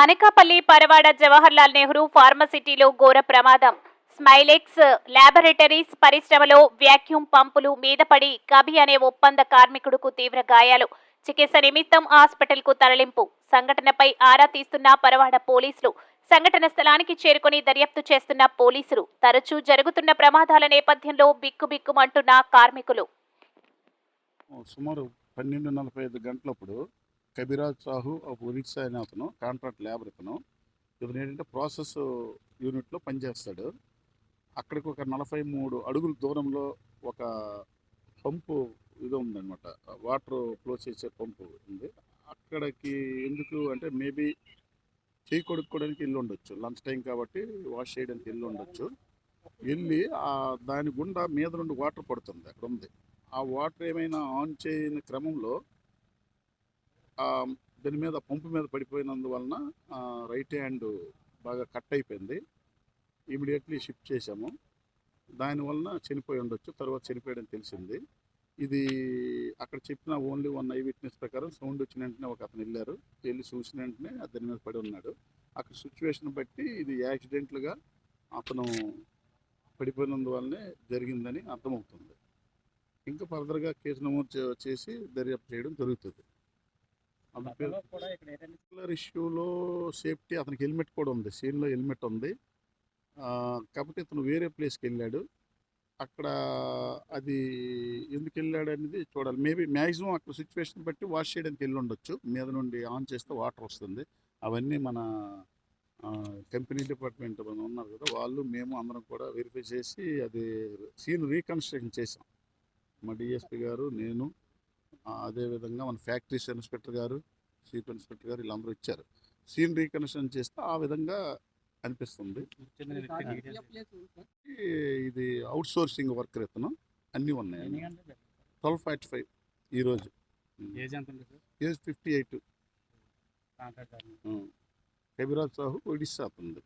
అనకాపల్లి పరవాడ జవహర్లాల్ నెహ్రూ ఫార్మసిటీలో ఘోర ప్రమాదం. స్మైలెక్స్ ల్యాబొరేటరీస్ పరిశ్రమలో వ్యాక్యూమ్ పంపులు మీద పడి కభి అనే ఒప్పంద కార్మికుడుకు తీవ్ర గాయాలు. చికిత్స నిమిత్తం హాస్పిటల్కు తరలింపు. సంఘటనపై ఆరా తీస్తున్న పరవాడ పోలీసులు సంఘటన స్థలానికి చేరుకుని దర్యాప్తు చేస్తున్న పోలీసులు. తరచూ జరుగుతున్న ప్రమాదాల నేపథ్యంలో బిక్కుబిక్కుమంటున్న కార్మికులు. సుమారు పన్నెండు నలభై ఐదు గంటలప్పుడు కబిరాజ్ సాహు ఒక ఒరిస్సా అనే అతను కాంట్రాక్ట్ లేబర్ ఇతను. ఇతను ఏంటంటే ప్రాసెస్ యూనిట్లో పనిచేస్తాడు. అక్కడికి ఒక నలభై మూడు అడుగుల దూరంలో ఒక పంపు ఇది ఉందన్నమాట. వాటర్ ఫ్లో చేసే పంపు ఉంది. అక్కడికి ఎందుకు అంటే మేబీ చేయి కొడుక్కోవడానికి ఇల్లు ఉండొచ్చు. లంచ్ టైం కాబట్టి వాష్ చేయడానికి ఇల్లు ఉండొచ్చు. వెళ్ళి దాని గుండా మీద నుండి వాటర్ పడుతుంది. అక్కడ ఉంది. ఆ వాటర్ ఏమైనా ఆన్ చేయని క్రమంలో దాని మీద పంపు మీద పడిపోయినందువలన రైట్ హ్యాండ్ బాగా కట్ అయిపోయింది. ఇమీడియట్లీ షిఫ్ట్ చేశాము. దానివలన చనిపోయి ఉండొచ్చు తర్వాత చనిపోయాడని తెలిసింది. ఇది అక్కడ చెప్పిన ఓన్లీ వన్ ఐ విట్నెస్ ప్రకారం సౌండ్ వచ్చిన వెంటనే ఒక అతను వెళ్ళారు. వెళ్ళి చూసిన వెంటనే అతని మీద పడి ఉన్నాడు. అక్కడ సిచ్యువేషన్ బట్టి ఇది యాక్సిడెంట్లుగా అతను పడిపోయినందువల్లనే జరిగిందని అర్థమవుతుంది. ఇంకా ఫర్దర్గా కేసు నమోదు చేసి దర్యాప్తు చేయడం జరుగుతుంది. పర్టికులర్ ఇష్యూలో సేఫ్టీ అతనికి హెల్మెట్ కూడా ఉంది. సీన్లో హెల్మెట్ ఉంది. కాబట్టి ఇతను వేరే ప్లేస్కి వెళ్ళాడు అక్కడ అది ఎందుకు వెళ్ళాడు అనేది చూడాలి. మేబీ మ్యాక్సిమం అక్కడ సిచ్యువేషన్ బట్టి వాష్ చేయడానికి వెళ్ళి ఉండొచ్చు. మీద నుండి ఆన్ చేస్తే వాటర్ వస్తుంది. అవన్నీ మన కంపెనీ డిపార్ట్మెంట్ మన ఉన్నారు కదా వాళ్ళు మేము అందరం కూడా వెరిఫై చేసి అది సీన్ రీకన్స్ట్రక్షన్ చేసాం మా డిఎస్పి గారు నేను అదేవిధంగా మన ఫ్యాక్టరీస్ ఇన్స్పెక్టర్ గారు చీఫ్ ఇన్స్పెక్టర్ గారు వీళ్ళందరూ ఇచ్చారు సీన్ రీకన్స్ట్రక్షన్ చేస్తే ఆ విధంగా అనిపిస్తుంది. ఇది అవుట్ సోర్సింగ్ వర్కర్ ఇతను అన్నీ ఉన్నాయి. ట్వెల్వ్ ఫార్టీ ఫైవ్ ఈరోజు age fifty eight. Kabiraj Sahu Odisha sir.